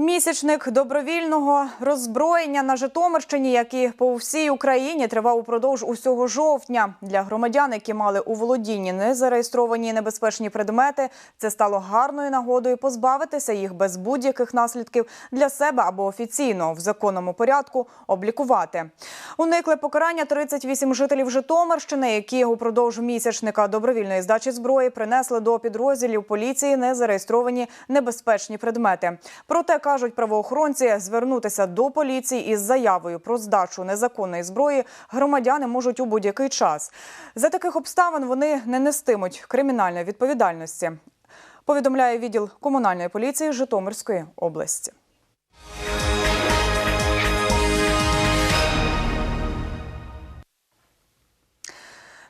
Місячник добровільного роззброєння на Житомирщині, як по всій Україні, тривав упродовж усього жовтня. Для громадян, які мали у володінні незареєстровані небезпечні предмети, це стало гарною нагодою позбавитися їх без будь-яких наслідків для себе або офіційно в законному порядку облікувати. Уникли покарання 38 жителів Житомирщини, які упродовж місячника добровільної здачі зброї принесли до підрозділів поліції незареєстровані небезпечні предмети. Проте кажуть правоохоронці, звернутися до поліції із заявою про здачу незаконної зброї громадяни можуть у будь-який час. За таких обставин вони не нестимуть кримінальної відповідальності. Повідомляє відділ комунальної поліції Житомирської області.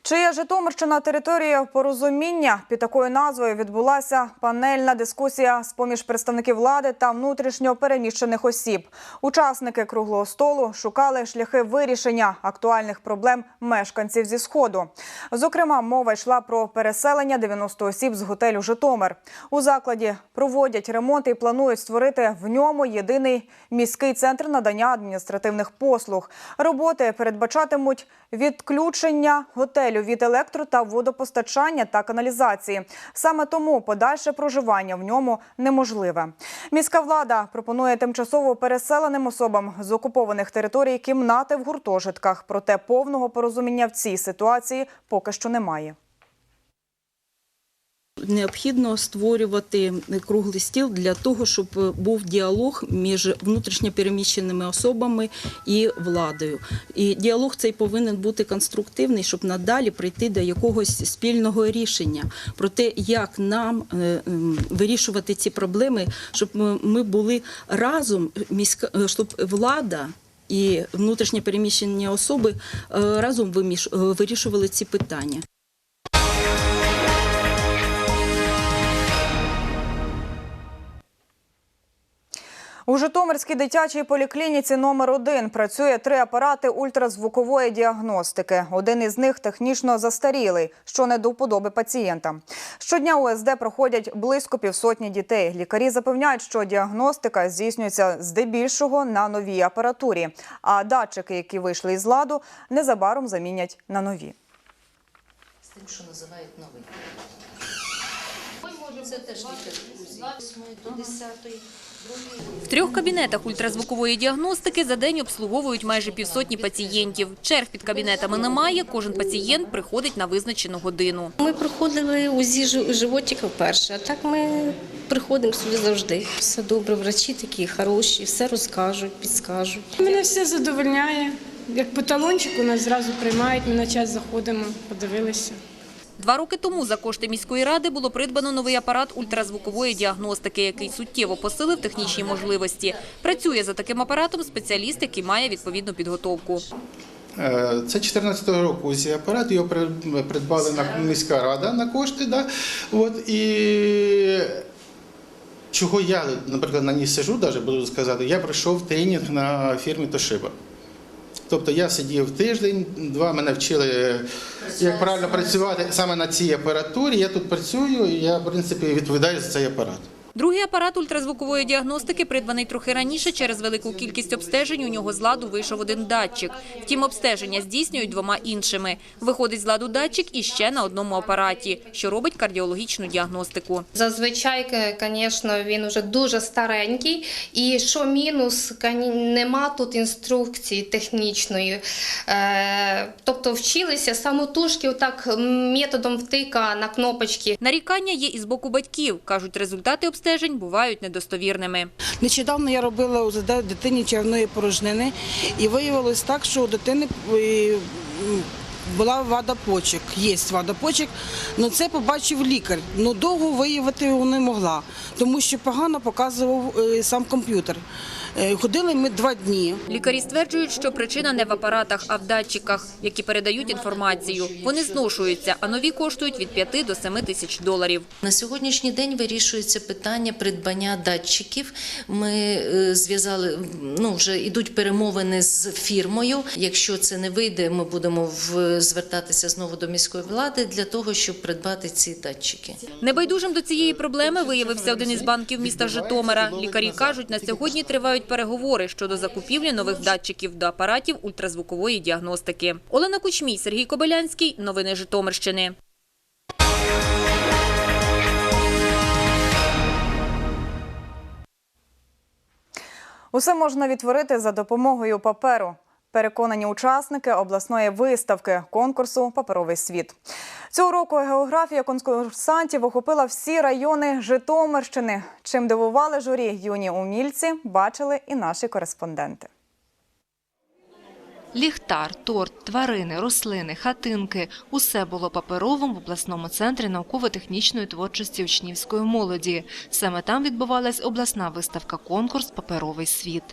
Чи є Житомирщина територія порозуміння? Під такою назвою відбулася панельна дискусія з поміж представників влади та внутрішньо переміщених осіб. Учасники круглого столу шукали шляхи вирішення актуальних проблем мешканців зі сходу. Зокрема, мова йшла про переселення 90 осіб з готелю Житомир. У закладі проводять ремонт і планують створити в ньому єдиний міський центр надання адміністративних послуг. Роботи передбачатимуть відключення готелю від електро та водопостачання та каналізації. Саме тому подальше проживання в ньому неможливе. Міська влада пропонує тимчасово переселеним особам з окупованих територій кімнати в гуртожитках. Проте повного порозуміння в цій ситуації поки що немає. Необхідно створювати круглий стіл для того, щоб був діалог між внутрішньопереміщеними особами і владою. І діалог цей повинен бути конструктивний, щоб надалі прийти до якогось спільного рішення про те, як нам е, ем, вирішувати ці проблеми, щоб ми- ми були разом, е, щоб влада. І внутрішньо переміщені особи е, разом е, вирішували ці питання. У Житомирській дитячій поліклініці номер 1 працює три апарати ультразвукової діагностики. Один із них технічно застарілий, що не до вподоби пацієнтам. Щодня у СД проходять близько півсотні дітей. Лікарі запевняють, що діагностика здійснюється здебільшого на новій апаратурі, а датчики, які вийшли із ладу, незабаром замінять на нові. з тим, що називають новий. Це теж лікар З 8 до 10, другий. В трьох кабінетах ультразвукової діагностики за день обслуговують майже півсотні пацієнтів. Черг під кабінетами немає, кожен пацієнт приходить на визначену годину. Ми проходили УЗІ жи- животика вперше, а так ми приходимо сюди завжди. Все добре, врачі такі хороші, все розкажуть, підскажуть. Мене все задовольняє. Як по талончику нас зразу приймають, ми на час заходимо, подивилися. Два роки тому за кошти міської ради було придбано новий апарат ультразвукової діагностики, який суттєво посилив технічні можливості. Працює за таким апаратом спеціаліст, який має відповідну підготовку. Е, Це 14-го року узі апарат, його придбали міська рада на кошти. Да? От, і чого я, наприклад, на ній сижу, даже, буду сказати, я пройшов тренінг на фірмі Toshiba. Тобто я сидів тиждень, два мене вчили, як правильно працювати саме на цій апаратурі. Я тут працюю, і я, в принципі, відповідаю за цей апарат. Другий апарат ультразвукової діагностики придбаний трохи раніше. Через велику кількість обстежень у нього з ладу вийшов один датчик. Втім, обстеження здійснюють двома іншими. Виходить з ладу датчик і ще на одному апараті, що робить кардіологічну діагностику. Зазвичай, звісно, він вже дуже старенький. І що мінус, нема тут інструкції технічної. Е, тобто вчилися самотужки, отак методом втика на кнопочки. Нарікання є і з боку батьків. Кажуть, результати обстежень бувають недостовірними. Нещодавно я робила УЗД дитині червної порожнини, і виявилось так, що у дитини е, була вада почок, є вада почок, але це побачив лікар. Ну довго виявити його не могла, тому що погано показував е, сам комп'ютер. Е, Ходили ми два дні. Лікарі стверджують, що причина не в апаратах, а в датчиках, які передають інформацію. Вони зношуються, а нові коштують від 5 до 7 тисяч доларів. На сьогоднішній день вирішується питання придбання датчиків. Ми е, зв'язали, ну вже йдуть перемовини з фірмою. Якщо це не вийде, ми будемо в- звертатися знову до міської влади для того, щоб придбати ці датчики. Небайдужим до цієї проблеми виявився один із банків міста Житомира. Лікарі кажуть, на сьогодні тривають переговори щодо закупівлі нових датчиків до апаратів ультразвукової діагностики. Олена Кучмій, Сергій Кобилянський. Новини Житомирщини. Усе можна відтворити за допомогою паперу. Переконані учасники обласної виставки конкурсу Паперовий світ. Цього року географія конкурсантів охопила всі райони Житомирщини. Чим дивували журі юні умільці, бачили і наші кореспонденти. Ліхтар, торт, тварини, рослини, хатинки – усе було паперовим в обласному центрі науково-технічної творчості учнівської молоді. Саме там відбувалась обласна виставка-конкурс «Паперовий світ».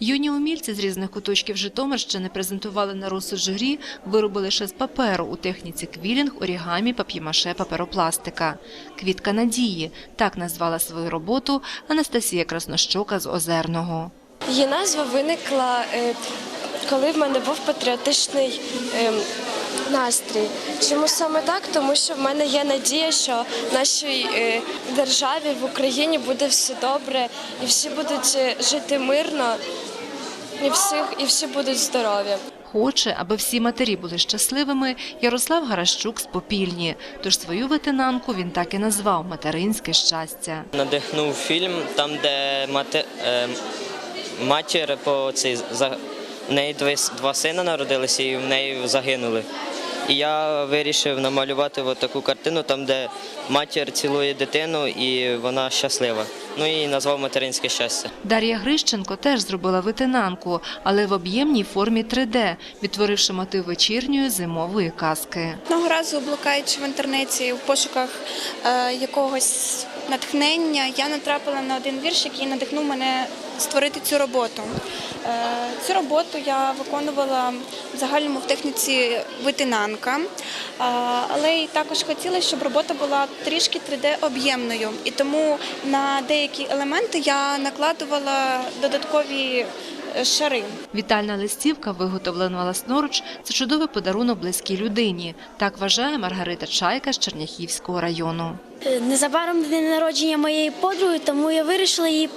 Юні умільці з різних куточків Житомирщини презентували на розсуд журі вироби лише з паперу у техніці квілінг, орігамі, пап'ємаше, паперопластика. «Квітка надії» – так назвала свою роботу Анастасія Краснощока з Озерного. Її назва виникла, е, коли в мене був патріотичний е, настрій. Чому саме так? Тому що в мене є надія, що в нашій е, державі в Україні буде все добре, і всі будуть е, жити мирно, і всіх, і всі будуть здорові. Хоче, аби всі матері були щасливими, Ярослав Гаращук з Попільні. Тож свою ветенанку він так і назвав «Материнське щастя». Надихнув фільм, там, де мати, е, матір по цей за в неї два, два сина народилися і в неї загинули. І я вирішив намалювати от таку картину, там, де матір цілує дитину і вона щаслива. Ну і назвав материнське щастя. Дар'я Грищенко теж зробила ветенанку, але в об'ємній формі 3D, відтворивши мотив вечірньої зимової казки. Одного разу, блукаючи в інтернеті в пошуках е, якогось натхнення, я натрапила на один вірш, який надихнув мене створити цю роботу. Е, цю роботу я виконувала в загальному в техніці витинанка, е, але і також хотіла, щоб робота була трішки 3D-об'ємною. І тому на деякі елементи я накладувала додаткові шари. Вітальна листівка, виготовлена власноруч, це чудовий подарунок близькій людині. Так вважає Маргарита Чайка з Черняхівського району. Е, Незабаром день народження моєї подруги, тому я вирішила її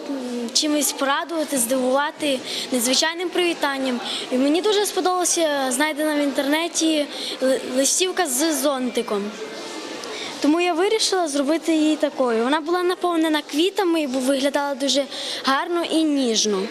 чимось порадувати, здивувати незвичайним привітанням. І мені дуже сподобалася знайдена в інтернеті листівка з зонтиком. Тому я вирішила зробити її такою. Вона була наповнена квітами і виглядала дуже гарно і ніжно.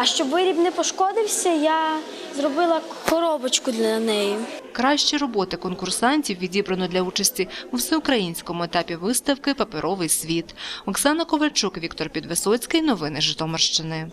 А щоб виріб не пошкодився, я зробила коробочку для неї. Кращі роботи конкурсантів відібрано для участі у всеукраїнському етапі виставки «Паперовий світ». Оксана Ковальчук, Віктор Підвисоцький. Новини Житомирщини.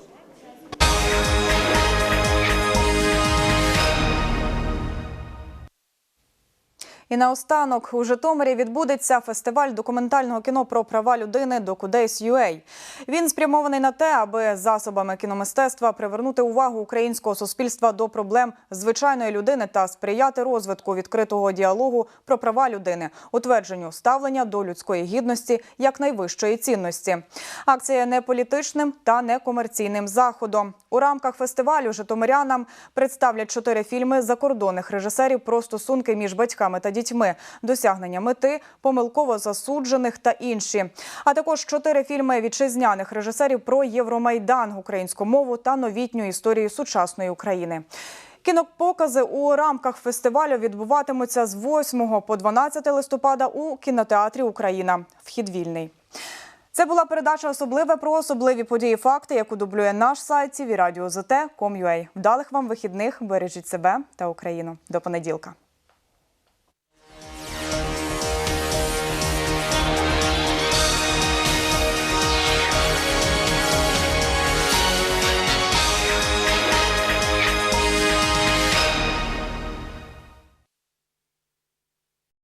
І наостанок у Житомирі відбудеться фестиваль документального кіно про права людини «Докудейс.UA». Він спрямований на те, аби засобами кіномистецтва привернути увагу українського суспільства до проблем звичайної людини та сприяти розвитку відкритого діалогу про права людини, утвердженню ставлення до людської гідності як найвищої цінності. Акція не політичним та не комерційним заходом. У рамках фестивалю житомирянам представлять чотири фільми закордонних режисерів про стосунки між батьками та дітьми, досягнення мети, помилково засуджених та інші. А також чотири фільми вітчизняних режисерів про Євромайдан, українську мову та новітню історію сучасної України. Кінопокази у рамках фестивалю відбуватимуться з 8 по 12 листопада у кінотеатрі Україна. Вхід вільний. Це була передача особливе про особливі події факти, яку дублює наш сайт TV Radio Вдалих вам вихідних, бережіть себе та Україну. До понеділка.